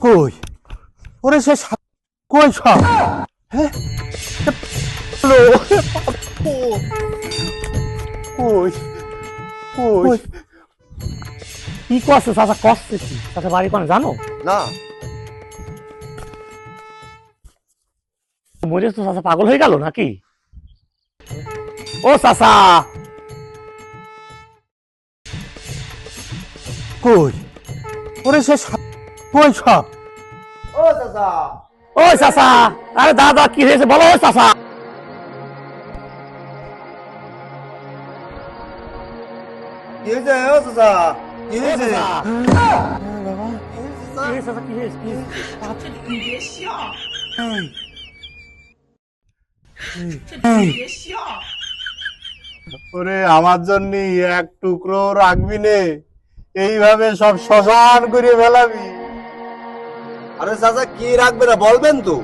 কই? ওরে সে কই সব? হ্যাঁ? কই? কই? কি করছে চাচা করছে কি? চাচা বাড়ি কোন জানো? না। মরে তো চাচা পাগল হয়ে গেল নাকি? ও চাচা! কই? ওরে সে সা- কই সব ও চাচা। ও চাচা আরে দাদা কি হয়েছে? বলো ও চাচা। কি হয়েছে? ও চাচা কি হয়েছে? বাবা কি হয়েছে চাচা, কি হয়েছে, কি হয়েছে? ওরে আমার জন্য এক টুকরো রাখবি নে। এইভাবে সব শ্মশান করে ফেলাবি। আরে চাচা কি রাখবে না বলবেন তো।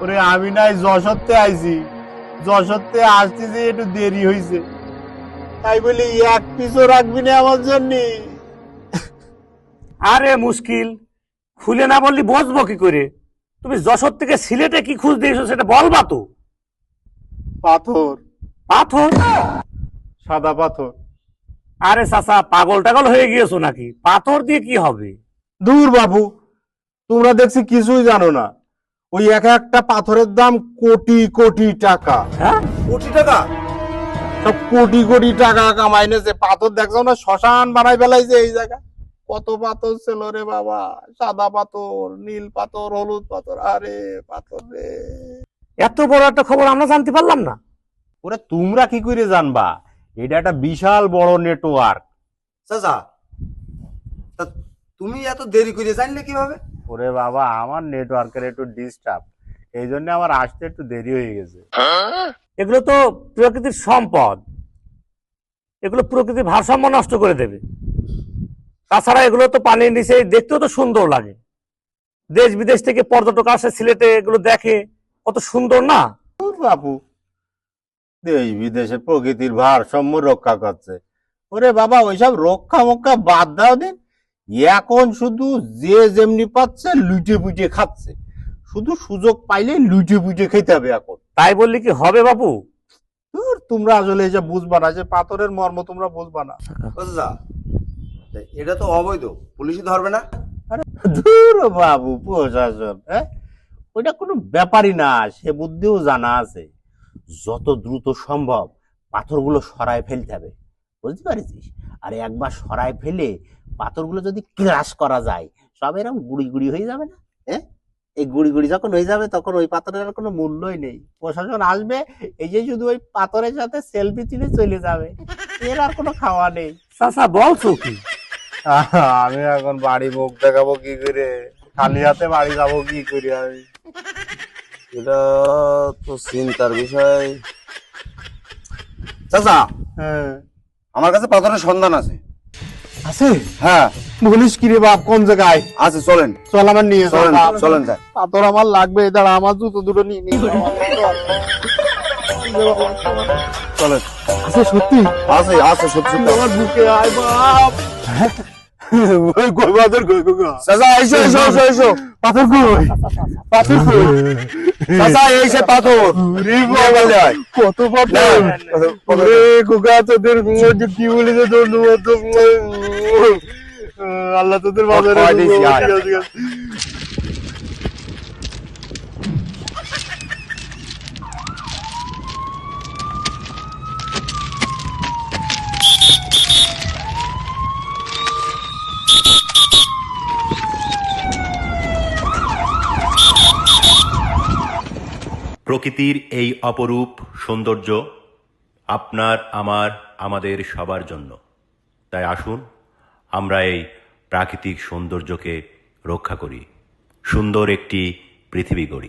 ওরে আমি নাই যশোরতে আইছি। যশোরতে আসতে যে একটু দেরি হইছে। তাই বলি এক পিসও রাখবি না আমার জন্য। আরে মুশকিল। খুলে না বললি বসবো কি করে? তুমি যশোর থেকে সিলেটে কি খুঁজ দিয়েছ সেটা বলবা তো। পাথর। পাথর? সাদা পাথর। আরে চাচা পাগল টাগল হয়ে গিয়েছো নাকি? পাথর দিয়ে কি হবে? দূর বাবু তোমরা দেখছি কিছুই জানো না। ওই এক একটা পাথরের দাম কোটি কোটি টাকা। হ্যাঁ? কোটি টাকা? সব কোটি কোটি টাকা কামাইনেছে পাথর দেখছ না? শ্মশান বানাই ফেলাইছে এই জায়গা কত পাথর ছিল রে বাবা? সাদা পাথর নীল পাথর হলুদ পাথর। আরে পাথর রে। এত বড় একটা খবর আমরা জানতে পারলাম না। ওরা তোমরা কি করে জানবা? এটা একটা বিশাল বড় নেটওয়ার্ক চাচা তা তুমি এত দেরি করে জানলে কীভাবে? ওরে বাবা, আমার নেটওয়ার্কের একটু ডিস্টার্ব এই জন্য আমার আসতে একটু দেরি হয়ে গেছে। এগুলো তো প্রকৃতির সম্পদ। এগুলো প্রকৃতির ভারসাম্য নষ্ট করে দেবে। তাছাড়া এগুলো তো পানির নিচে দেখতেও তো সুন্দর লাগে। দেশ বিদেশ থেকে পর্যটক আসে, সিলেটে এগুলো দেখে। কত সুন্দর না? বাবু দেশ বিদেশে প্রকৃতির ভারসাম্য রক্ষা করছে। ওরে বাবা, ওইসব রক্ষা মক্কা বাদ দাও দিন। এখন শুধু যে যেমনি পাচ্ছে লুটে পুটে খাচ্ছে। শুধু সুযোগ পাইলে লুটে পুটে খেতে হবে এখন। তাই বললি কি হবে বাপু? ধুর, তোমরা আসলে এই যে বুঝবা না যে পাথরের মর্ম তোমরা বুঝবা না। এটা তো অবৈধ পুলিশই ধরবে না? ধুর বাবু প্রশাসন হ্যাঁ? ওইটা কোনো ব্যাপারই না সে বুদ্ধিও জানা আছে। যত দ্রুত সম্ভব পাথরগুলো সরায় ফেলতে হবে। বুঝতে পারিস আর একবার সরায় ফেলে পাথরগুলো যদি ক্রাশ করা যায় সব এরকম গুড়ি গুড়ি হয়ে যাবে না? হ্যাঁ? এই গুড়ি গুড়ি যখন হয়ে যাবে তখন ওই পাথরের আর কোনো মূল্যই নেই। প্রশাসন আসবে এই যে শুধু ওই পাথরের সাথে সেলফি তুলে চলে যাবে। এর আর কোনো খাওয়া নেই। চাচা বলছো কি? আমি এখন বাড়ি মুখ দেখাবো কি করে? খালি হাতে বাড়ি যাব কি করে আমি? এটা তো চিন্তার বিষয়। চাচা হ্যাঁ। আমার কাছে পাথরের সন্ধান আছে। আছে? হ্যাঁ। বলিস কি রে বাপ কোন জায়গায়? আছে চলেন। চল আমার নিয়ে চলেন চলেন স্যার। পাথর আমার লাগবে দাঁড়া আমার জুতো দুটো নিয়ে নিয়ে চলেন। আছে সত্যি? আছে আছে সত্যি। আমার বুকে আয় বাপ। কই পাথর কই কই কই। চাচা এসো এসো এসো এসো পাথর কই? পাথর কই? চাচা এই পাথর। রে নিয়ে গেলে। কত পাথর। ওরে কোকা তোদের কি বলি যে তোর আল্লাহ তোদের বাজারে কয় দিয়েছি, আয়। ঠিক আছে, ঠিক আছে। প্রকৃতির এই অপরূপ সৌন্দর্য আপনার, আমার, আমাদের সবার জন্য। তাই আসুন, আমরা এই প্রাকৃতিক সৌন্দর্যকে রক্ষা করি। সুন্দর একটি পৃথিবী গড়ি।